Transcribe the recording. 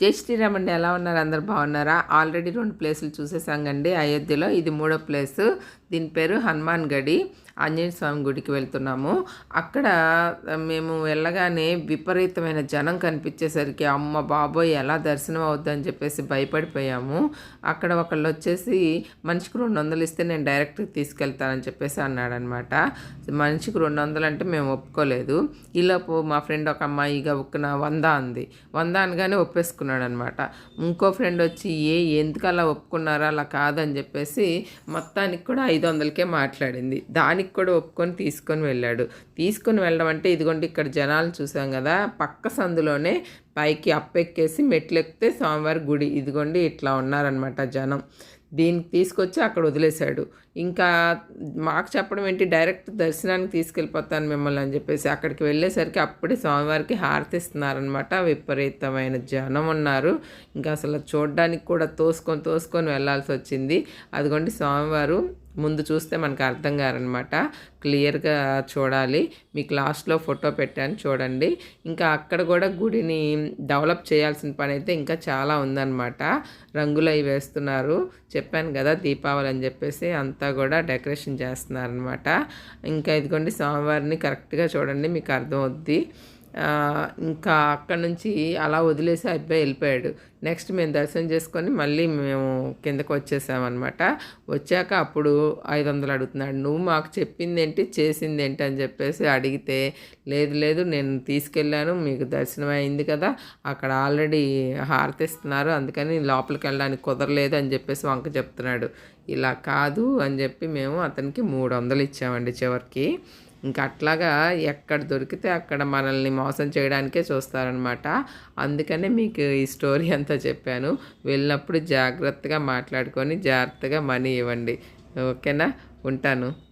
జై శ్రీరామ్ అండి. ఎలా ఉన్నారు? అందరు బాగున్నారా? ఆల్రెడీ రెండు ప్లేసులు చూసేసాంగండి అయోధ్యలో ఇది మూడో ప్లేసు. దీని పేరు హనుమాన్ గడి. ఆంజనేయ స్వామి గుడికి వెళ్తున్నాము. అక్కడ మేము వెళ్ళగానే విపరీతమైన జనం కనిపించేసరికి అమ్మ బాబోయ్ ఎలా దర్శనం అవుద్దని చెప్పేసి భయపడిపోయాము. అక్కడ ఒకళ్ళు వచ్చేసి మనిషికి రెండు వందలు ఇస్తే నేను డైరెక్ట్గా తీసుకెళ్తానని చెప్పేసి అన్నాడనమాట. మనిషికి రెండు వందలు అంటే మేము ఒప్పుకోలేదు. ఈలోపు మా ఫ్రెండ్ ఒక అమ్మాయిగా గబుక్కున వంద అంది. వంద అనగానే ఒప్పేసుకున్నాడు అనమాట ఇంకో ఫ్రెండ్ వచ్చి ఏ ఎందుకు అలా ఒప్పుకున్నారా అలా కాదని చెప్పేసి మొత్తానికి కూడా ఐదు వందలకే మాట్లాడింది. దానికి కూడా ఒప్పుకొని తీసుకొని వెళ్ళాడు. తీసుకొని వెళ్ళడం అంటే ఇదిగోండి ఇక్కడ జనాలు చూసాం కదా పక్క సందులోనే పైకి అప్పెక్కేసి మెట్లు ఎక్కితే స్వామివారి గుడి. ఇదిగోండి ఇట్లా ఉన్నారనమాట జనం. దీనికి తీసుకొచ్చి అక్కడ వదిలేశాడు. ఇంకా మాకు చెప్పడం ఏంటి డైరెక్ట్ దర్శనానికి తీసుకెళ్ళిపోతాను మిమ్మల్ని అని చెప్పేసి అక్కడికి వెళ్ళేసరికి అప్పుడే స్వామివారికి హారతిస్తున్నారనమాట విపరీతమైన జనం ఉన్నారు. ఇంకా అసలు చూడడానికి కూడా తోసుకొని తోసుకొని వెళ్ళాల్సి వచ్చింది. అదిగోండి స్వామివారు ముందు చూస్తే మనకు అర్థం కారనమాట. క్లియర్గా చూడాలి. మీకు లాస్ట్లో ఫోటో పెట్టాను చూడండి. ఇంకా అక్కడ కూడా గుడిని డెవలప్ చేయాల్సిన పని అయితే ఇంకా చాలా ఉందన్నమాట రంగులు అవి వేస్తున్నారు. చెప్పాను కదా దీపావళి అని చెప్పేసి అంతా కూడా డెకరేషన్ చేస్తున్నారనమాట. ఇంకా ఇదిగోండి స్వామివారిని కరెక్ట్గా చూడండి. మీకు అర్థమవుద్ది. ఇంకా అక్కడ నుంచి అలా వదిలేసి అబ్బాయి వెళ్ళిపోయాడు. నెక్స్ట్ మేము దర్శనం చేసుకొని మళ్ళీ మేము కిందకు వచ్చేసామన్నమాట. వచ్చాక అప్పుడు ఐదు వందలు అడుగుతున్నాడు. నువ్వు మాకు చెప్పింది ఏంటి చేసింది ఏంటి అని చెప్పేసి అడిగితే లేదు లేదు నేను తీసుకెళ్ళాను మీకు దర్శనం అయింది కదా అక్కడ ఆల్రెడీ హారతిస్తున్నారు అందుకని లోపలికి వెళ్ళడానికి కుదరలేదు అని చెప్పేసి వంక చెప్తున్నాడు. ఇలా కాదు అని చెప్పి మేము అతనికి మూడు వందలు ఇచ్చామండి చివరికి. ఇంకా అట్లాగా ఎక్కడ దొరికితే అక్కడ మనల్ని మోసం చేయడానికే చూస్తారనమాట అందుకనే మీకు ఈ స్టోరీ అంతా చెప్పాను. వెళ్ళినప్పుడు జాగ్రత్తగా మాట్లాడుకొని జాగ్రత్తగా మనీ ఇవ్వండి. ఓకేనా? ఉంటాను.